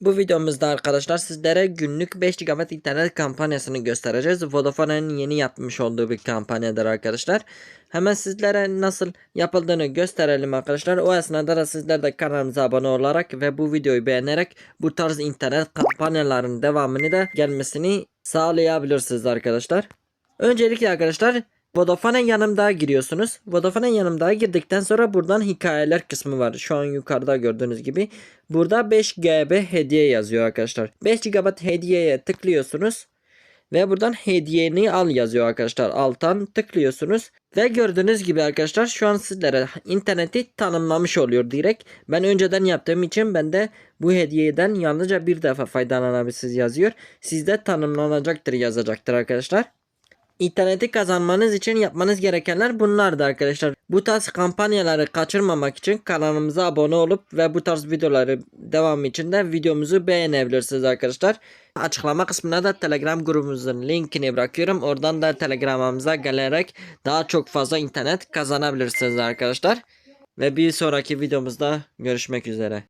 Bu videomuzda arkadaşlar sizlere günlük 5 GB internet kampanyasını göstereceğiz. Vodafone'un yeni yapmış olduğu bir kampanyadır arkadaşlar. Hemen sizlere nasıl yapıldığını gösterelim arkadaşlar. O esnada da sizler de kanalımıza abone olarak ve bu videoyu beğenerek bu tarz internet kampanyaların devamını da gelmesini sağlayabilirsiniz arkadaşlar. Öncelikle arkadaşlar Vodafone'un yanımda giriyorsunuz. Vodafone'un yanımda girdikten sonra buradan hikayeler kısmı var. Şu an yukarıda gördüğünüz gibi. Burada 5 GB hediye yazıyor arkadaşlar. 5 GB hediyeye tıklıyorsunuz. Ve buradan hediyeni al yazıyor arkadaşlar. Alttan tıklıyorsunuz. Ve gördüğünüz gibi arkadaşlar şu an sizlere interneti tanımlamış oluyor direkt. Ben önceden yaptığım için ben de bu hediyeden yalnızca bir defa faydalanabilirsiniz yazıyor. Sizde tanımlanacaktır yazacaktır arkadaşlar. İnterneti kazanmanız için yapmanız gerekenler bunlardı arkadaşlar. Bu tarz kampanyaları kaçırmamak için kanalımıza abone olup ve bu tarz videoları devam için de videomuzu beğenebilirsiniz arkadaşlar. Açıklama kısmına da Telegram grubumuzun linkini bırakıyorum. Oradan da Telegram'ımıza gelerek daha çok fazla internet kazanabilirsiniz arkadaşlar. Ve bir sonraki videomuzda görüşmek üzere.